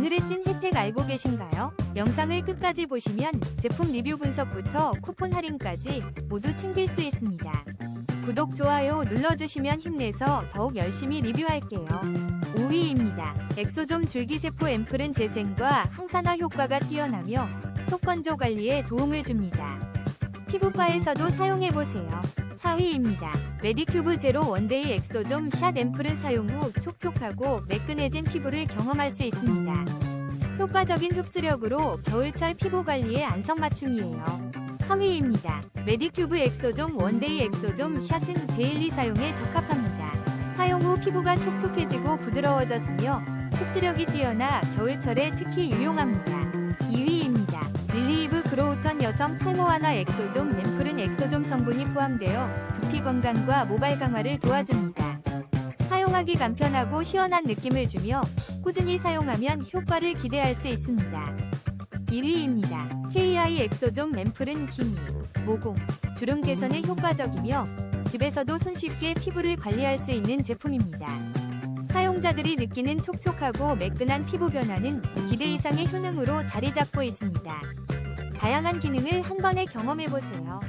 오늘의 찐 혜택 알고 계신가요? 영상을 끝까지 보시면 제품 리뷰 분석부터 쿠폰 할인까지 모두 챙길 수 있습니다. 구독, 좋아요 눌러주시면 힘내서 더욱 열심히 리뷰할게요. 5위입니다. 엑소좀 줄기세포 앰플은 재생과 항산화 효과가 뛰어나며 속건조 관리에 도움을 줍니다. 피부과에서도 사용해보세요. 4위입니다. 메디큐브 제로 원데이 엑소좀 샷 앰플은 사용 후 촉촉하고 매끈해진 피부를 경험할 수 있습니다. 효과적인 흡수력으로 겨울철 피부 관리에 안성맞춤이에요. 3위입니다. 메디큐브 엑소좀 원데이 엑소좀 샷은 데일리 사용에 적합합니다. 사용 후 피부가 촉촉해지고 부드러워졌으며 흡수력이 뛰어나 겨울철에 특히 유용합니다. 2위입니다. 릴리이브 여성 탈모 완화 엑소좀 앰플은 엑소좀 성분이 포함되어 두피 건강과 모발 강화를 도와줍니다. 사용하기 간편하고 시원한 느낌을 주며 꾸준히 사용하면 효과를 기대할 수 있습니다. 1위입니다. KI 엑소좀 앰플은 기미, 모공, 주름 개선에 효과적이며 집에서도 손쉽게 피부를 관리할 수 있는 제품입니다. 사용자들이 느끼는 촉촉하고 매끈한 피부 변화는 기대 이상의 효능으로 자리 잡고 있습니다. 다양한 기능을 한 번에 경험해 보세요.